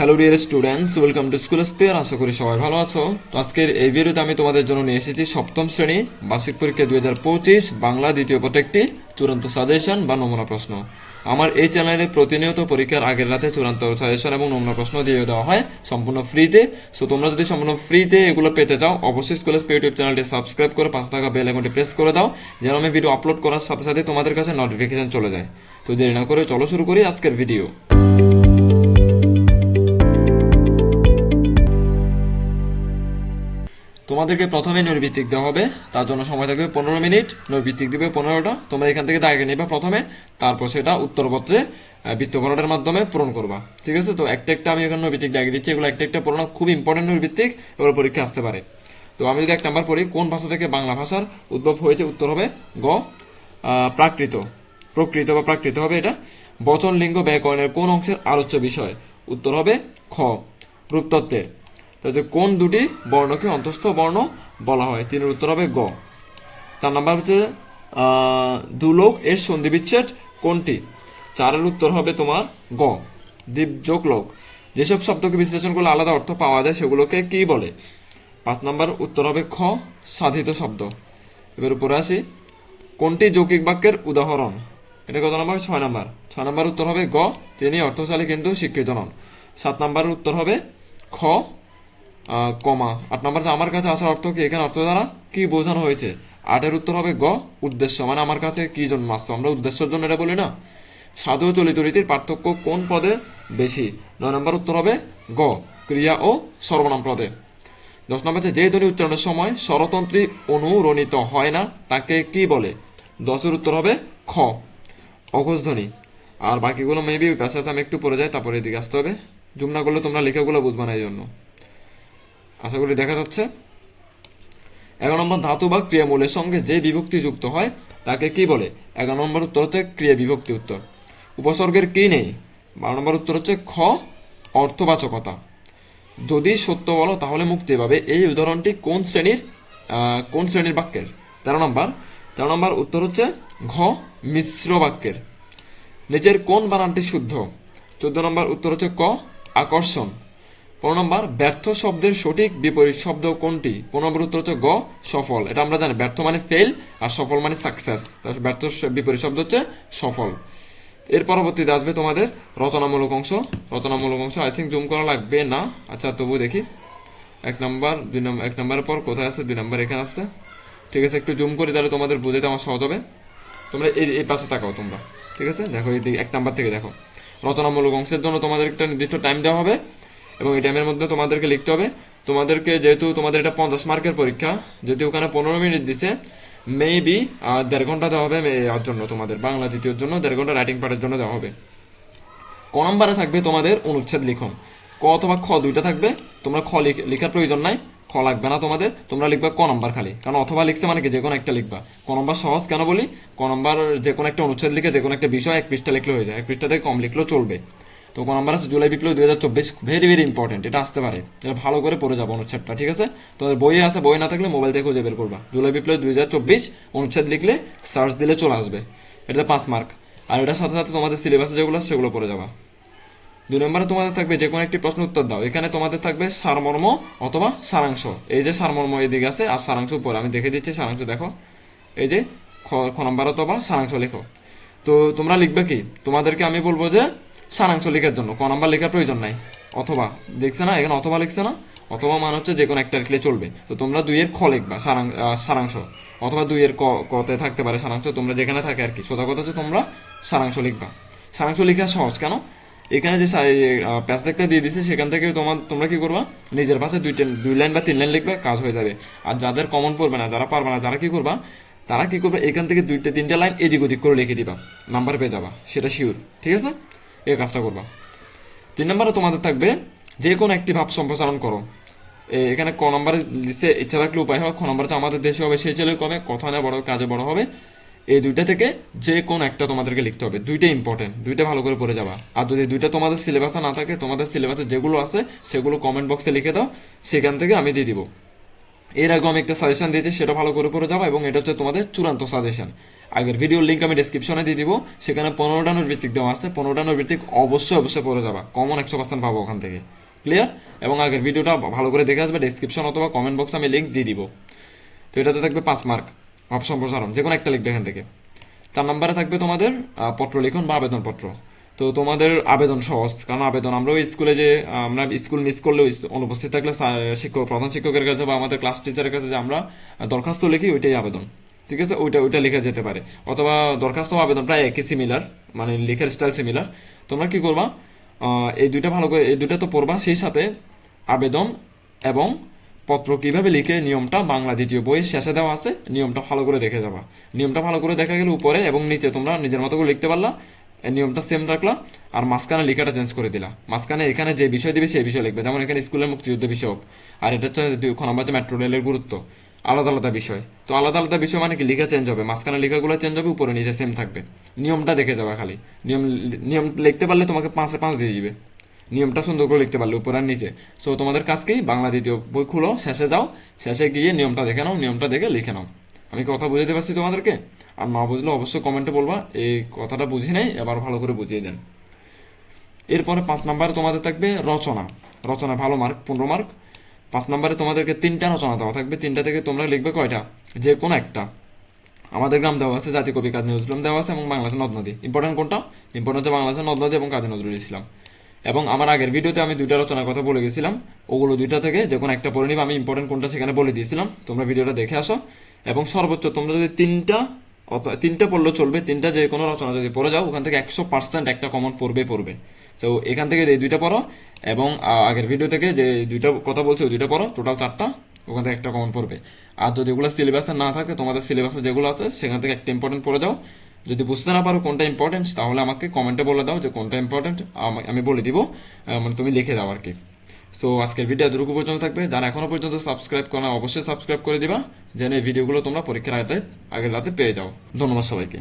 Hello dear students welcome to school spare আশা করি সবাই ভালো আছো। তো আজকের এই ভিডিওতে আমি তোমাদের জন্য নিয়ে এসেছি সপ্তম শ্রেণি, বার্ষিক পরীক্ষা দুই হাজার পঁচিশ, বাংলা দ্বিতীয় পথে একটি চূড়ান্ত সাজেশন বা নমুনা প্রশ্ন। আমার এই চ্যানেলে প্রতিনিয়ত পরীক্ষার আগের রাতে চূড়ান্ত সাজেশন এবং নমুনা প্রশ্ন দিয়ে দেওয়া হয়, সম্পূর্ণ ফ্রিতে। সো তোমরা যদি সম্পূর্ণ ফ্রিতে এগুলো পেতে চাও, অবশ্যই স্কুল স্পে ইউটিউব চ্যানেলটি সাবস্ক্রাইব করে পাঁচ টাকা বেল আইকনটি প্রেস করে দাও, যেন আমি ভিডিও আপলোড করার সাথে সাথে তোমাদের কাছে নোটিফিকেশন চলে যায়। তো দেরি না করে চলো শুরু করি আজকের ভিডিও তোমাদেরকে প্রথমে নৈর্ভিত্তিক দেওয়া হবে, তার জন্য সময় থাকবে পনেরো মিনিট। নৈর্ভিত্তিক দিবে পনেরোটা। তোমরা এখান থেকে দাগে নিবে প্রথমে, তারপর সেটা উত্তরপত্রে বৃত্তকরণের মাধ্যমে পূরণ করবা। ঠিক আছে? তো একটা একটা আমি এখানে নৈর্ভিত্তিক দাগে দিচ্ছি। এগুলো একটা একটা পড়ানো খুব ইম্পর্টেন্ট নৈর্ভিত্তিক এগুলো পরীক্ষা আসতে পারে। তো আমি যদি এক নাম্বার পড়ি, কোন ভাষা থেকে বাংলা ভাষার উদ্ভব হয়েছে? উত্তর হবে গ প্রাকৃত। প্রকৃত বা প্রাকৃত হবে এটা। বচন লিঙ্গ ব্যাকরণের কোন অংশের আলোচ্য বিষয়? উত্তর হবে খ রূপতত্ত্বের তাহলে কোন দুটি বর্ণকে অন্তস্থ বর্ণ বলা হয়? তিনের উত্তর হবে গ। চার নাম্বার হচ্ছে দুলোক এর সন্ধি বিচ্ছেদ কোনটি? চারের উত্তর হবে তোমার গ দ্বীপযোগ লোক যেসব শব্দকে বিশ্লেষণ করলে আলাদা অর্থ পাওয়া যায়, সেগুলোকে কি বলে? পাঁচ নাম্বার উত্তর হবে খ, সাধিত শব্দ। এবার উপরে আসি। কোনটি যৌকিক বাক্যের উদাহরণ? এটা কত নাম্বার? ছয় নাম্বার। ছয় নাম্বার উত্তর হবে গ, তিনি অর্থশালী কিন্তু শিক্ষিত নন। সাত নাম্বারের উত্তর হবে খ কমা। আট নাম্বার হচ্ছে আমার কাছে আসার অর্থ কি? এখানে অর্থ দ্বারা কি বোঝানো হয়েছে? আটের উত্তর হবে গ, উদ্দেশ্য। মানে আমার কাছে কি জন্য আসছো আমরা উদ্দেশ্যের জন্য এটা বলি না। সাধু চলিত রীতির পার্থক্য কোন পদে বেশি? নয় নম্বর উত্তর হবে গ, ক্রিয়া ও সর্বনাম পদে। দশ নম্বর যে ধ্বনি উচ্চারণের সময় স্বরতন্ত্রী অনুরণিত হয় না, তাকে কি বলে? দশের উত্তর হবে খ, অঘোষ ধ্বনি। আর বাকিগুলো মেবি প্যাসেজ আমি একটু পড়ে যাই, তারপরে এদিকে আসতে হবে। জুম না করলে তোমরা লেখাগুলো বুঝবে না এই জন্য আশা করি দেখা যাচ্ছে। এগারো নম্বর ধাতু বা ক্রিয়ামূলের সঙ্গে যে বিভক্তি যুক্ত হয়, তাকে কি বলে? এগারো নম্বর উত্তর হচ্ছে ক্রিয়া বিভক্তি উত্তর। উপসর্গের কি নেই? বারো নম্বর উত্তর হচ্ছে খ, অর্থবাচকতা। যদি সত্য বলো, তাহলে মুক্তি পাবে। এই উদাহরণটি কোন শ্রেণির? কোন শ্রেণির বাক্যের? তেরো নম্বর। তেরো নম্বর উত্তর হচ্ছে ঘ, মিশ্র বাক্যের। নিচের কোন বানানটি শুদ্ধ? চোদ্দ নম্বর উত্তর হচ্ছে ক, আকর্ষণ। পনেরো নম্বর, ব্যর্থ শব্দের সঠিক বিপরীত শব্দ কোনটি? পনেরো হচ্ছে গ, সফল। এটা আমরা জানি, ব্যর্থ মানে ফেল আর সফল মানে সাকসেস ব্যর্থ বিপরীত শব্দ হচ্ছে সফল। এর পরবর্তীতে আসবে তোমাদের রচনামূলক অংশ। রচনামূলক অংশ আই থিঙ্ক জুম করা লাগবে না। আচ্ছা তবু দেখি। এক নাম্বার, দুই নম্বর, এক নম্বরের পর কোথায় আছে? দুই নম্বর এখানে আসছে। ঠিক আছে, একটু জুম করি তাহলে তোমাদের বুঝতে আমার সহজ হবে। তোমরা এই এই পাশে তাকাও তোমরা। ঠিক আছে? দেখো এই এক নাম্বার থেকে দেখো। রচনামূলক অংশের জন্য তোমাদের একটা নির্দিষ্ট টাইম দেওয়া হবে। এবং এই টাইমের মধ্যে তোমাদেরকে লিখতে হবে, তোমাদেরকে যেহেতু তোমাদের এটা পঞ্চাশ মার্কের পরীক্ষা, যদি ওখানে পনেরো মিনিট দিছে মেবি দেড় ঘণ্টা দেওয়া হবে মে- এর জন্য তোমাদের, বাংলা দ্বিতীয়র জন্য দেড় ঘণ্টা রাইটিং পার্টের জন্য দেওয়া হবে। ক নম্বরে থাকবে তোমাদের অনুচ্ছেদ লিখন। ক অথবা খ দুইটা থাকবে, তোমরা খ লিখ- লেখার প্রয়োজন নাই, খ লাগবে না তোমাদের, তোমরা লিখবা ক নম্বর খালি। কারণ অথবা লিখছে মানে কি যে কোনো একটা লিখবা। ক নম্বর সহজ কেন বলি? ক নম্বর যে কোনো একটা অনুচ্ছেদ লিখে যে কোনো একটা বিষয় এক পৃষ্ঠা লিখলে হয়ে যায়, এক পৃষ্ঠা থেকে কম লিখলেও চলবে। তো ক নম্বর আছে জুলাই বিপ্লব দুই হাজার চব্বিশ ভেরি ভেরি ইম্পর্টেন্ট এটা আসতে পারে। এটা ভালো করে পড়ে যাব অনুচ্ছেদটা, ঠিক আছে? তোমাদের বই আছে বই না থাকলে মোবাইল থেকে খুঁজে বের করবা। জুলাই বিপ্লব দুই হাজার চব্বিশ, অনুচ্ছেদ লিখলে সার্চ দিলে চলে আসবে। এটাতে পাঁচ মার্ক আর এটার সাথে সাথে তোমাদের সিলেবাসে যেগুলো আছে, সেগুলো পড়ে যাবা। দুই নম্বরে তোমাদের থাকবে যে কোনো একটি প্রশ্ন উত্তর দাও। এখানে তোমাদের থাকবে সারমর্ম অথবা সারাংশ। এই যে সারমর্ম এদিকে আছে আর সারাংশ পরে আমি দেখে দিচ্ছি সারাংশ, দেখো। এই যে খ নম্বর অথবা সারাংশ লেখো। তো তোমরা লিখবে কি? তোমাদেরকে আমি বলব যে সারাংশ লেখার জন্য, ক নাম্বার লেখার প্রয়োজন নাই। অথবা, দেখছে না? এখানে অথবা লিখছে না? অথবা মানে হচ্ছে যে কোনো একটা লিখলে চলবে। তো তোমরা দুইয়ের খ লিখবা, সারাং- সারাংশ। অথবা দুইয়ের ক কতে থাকতে পারে সারাংশ, তোমরা যেখানে থাকে আর কি। সোজা কথা হচ্ছে তোমরা সারাংশ লিখবা। সারাংশ লেখা সহজ, কেন? এখানে যে একটা দিয়ে দিছে, সেখান থেকে তোমার তোমরা কি করবা? নিজের পাশে দুই দুই লাইন বা তিন লাইন লিখবে, কাজ হয়ে যাবে। আর যাদের কমন পড়বে না, যারা পারবে না তারা কি করবা? তারা কি করবে? এখান থেকে দুইটা, তিনটা লাইন এদিক ওদিক করে লিখে দিবা। নাম্বার পেয়ে যাবা। সেটা শিওর ঠিক আছে? এই কাজটা করবা। তিন নম্বরে তোমাদের থাকবে যে কোনো একটি ভাব সম্প্রসারণ করো। এখানে ক নম্বরে লিখে ইচ্ছা থাকলে উপায় হয়, খ নম্বরে আমাদের দেশে হবে সেই ছেলে কবে, কথা না বড়, কাজে বড় হবে। এই দুইটা থেকে যে কোন একটা তোমাদেরকে লিখতে হবে। দুইটা ইম্পর্টেন্ট দুইটা ভালো করে পড়ে যাবা। আর যদি দুইটা তোমাদের সিলেবাসে না থাকে, তোমাদের সিলেবাসে যেগুলো আছে, সেগুলো কমেন্ট বক্সে লিখে দাও, সেখান থেকে আমি দিয়ে দিব। এর আগে আমি একটা সাজেশন দিয়েছি, সেটা ভালো করে পড়ে যাব এবং এটা হচ্ছে তোমাদের চূড়ান্ত সাজেশন আগের ভিডিওর লিঙ্ক আমি ডেসক্রিপশনে দিয়ে দিব। সেখানে পনেরোটা নোট ভিত্তিক দেওয়া আছে। পনেরোটা নোট ভিত্তিক অবশ্যই অবশ্যই পড়ে যাবা। কমন একশো পার্সেন্ট পাবো ওখান থেকে। ক্লিয়ার এবং আগের ভিডিওটা ভালো করে দেখে আসবে ডেসক্রিপশন অথবা কমেন্ট বক্সে আমি লিঙ্ক দিয়ে দিব। তো এটাতে থাকবে পাঁচ মার্ক ভাব সম্প্রসারণ যে কোনো একটা লিখবে এখান থেকে। চার নম্বরে থাকবে তোমাদের পত্র লিখন বা আবেদনপত্র তো তোমাদের আবেদন সহজ, কারণ আবেদন আমরা ওই স্কুলে যে, আমরা স্কুল মিস করলেও অনুপস্থিত থাকলে শিক্ষক, প্রধান শিক্ষকের কাছে বা আমাদের ক্লাস টিচারের কাছে যে আমরা দরখাস্ত লিখি, ওইটাই আবেদন। ঠিক আছে? ওইটা ওইটা লেখা যেতে পারে। অথবা দরখাস্ত আবেদন প্রায় একই সিমিলার মানে লেখার স্টাইল সিমিলার তোমরা কি করবা? এই দুইটা ভালো করে এই দুইটা তো পড়বা। সেই সাথে আবেদন এবং পত্র কীভাবে লিখে নিয়মটা বাংলা দ্বিতীয় বইয়ের শেষে দেওয়া আছে, নিয়মটা ভালো করে দেখে যাবা। নিয়মটা ভালো করে দেখা গেলে উপরে এবং নিচে তোমরা নিজের মতো করে লিখতে পারলা নিয়মটা সেম রাখলা, আর মাঝখানে লেখাটা চেঞ্জ করে দিলা। মাঝখানে এখানে যে বিষয় দিবে সেই বিষয় লিখবে। যেমন এখানে স্কুলের মুক্তিযুদ্ধ বিষয়ক, আর এটা হচ্ছে দুই হচ্ছে মেট্রো রেলের গুরুত্ব। আলাদা আলাদা বিষয়। তো আলাদা আলাদা বিষয় মানে কি? লেখা চেঞ্জ হবে। মাঝখানে লেখাগুলো চেঞ্জ হবে, উপরে নিচে সেম থাকবে। নিয়মটা দেখে যাবে খালি। নিয়ম নিয়ম লিখতে পারলে তোমাকে পাঁচে পাঁচ দিয়ে দিবে। নিয়মটা সুন্দর করে লিখতে পারলে, উপর আর নিচে। সো তোমাদের কাজ কি? বাংলা দ্বিতীয় বই খুলো, শেষে যাও। শেষে গিয়ে নিয়মটা দেখে নাও, নিয়মটা দেখে লিখে নাও। আমি কথা বুঝাতে পারছি তোমাদেরকে? আর না বুঝলে অবশ্যই কমেন্টে বলবা। এই কথাটা বুঝি নেই, এবার ভালো করে বুঝিয়ে দেন। এরপরে পাঁচ নাম্বারে তোমাদের থাকবে রচনা। রচনা ভালো মার্ক পনেরো মার্ক পাঁচ নাম্বারে তোমাদেরকে তিনটা রচনা দেওয়া থাকবে। তিনটা থেকে তোমরা লিখবে কয়টা? যে কোনো একটা। আমাদের গ্রাম দেওয়া আছে জাতীয় কবি কাজী নজরুল দেওয়া আছে এবং বাংলাদেশের নদ নদী। ইম্পর্টেন্ট কোনটা? ইম্পর্টেন্ট হচ্ছে বাংলাদেশের নদ নদী এবং কাজী নজরুল ইসলাম। এবং আমার আগের ভিডিওতে আমি দুইটা রচনার কথা বলে গেছিলাম। ওগুলো দুইটা থেকে যে কোনো একটা পড়ে নিবে। আমি ইম্পর্টেন্ট কোনটা সেখানে বলে দিয়েছিলাম। তোমরা ভিডিওটা দেখে আসো। এবং সর্বোচ্চ তোমরা যদি তিনটা তিনটা পড়লেও চলবে, তিনটা যে কোনো রচনা যদি পড়ে যাও, ওখান থেকে একশো পার্সেন্ট একটা কমন পড়বে পড়বে। তো এখান থেকে এই দুইটা পড়ো, এবং আগের ভিডিও থেকে যে দুইটা কথা বলছি, ওই দুইটা পড়ো টোটাল চারটা, ওখান থেকে একটা কমন পড়বে। আর যদি ওগুলো সিলেবাসে না থাকে, তোমাদের সিলেবাসে যেগুলো আছে, সেখান থেকে একটা ইম্পর্টেন্ট পড়ে যাও। যদি বুঝতে না পারো কোনটা ইম্পর্টেন্ট তাহলে আমাকে কমেন্টে বলে দাও যে কোনটা ইম্পর্টেন্ট আমি বলে দিব মানে তুমি লিখে দাও আর কি সো আজকের ভিডিও এতটুকু পর্যন্ত থাকবে। যারা এখনও পর্যন্ত সাবস্ক্রাইব করা অবশ্যই সাবস্ক্রাইব করে দিবা, যেন এই ভিডিওগুলো তোমরা পরীক্ষার আয়তে আগের রাতে পেয়ে যাও। ধন্যবাদ সবাইকে।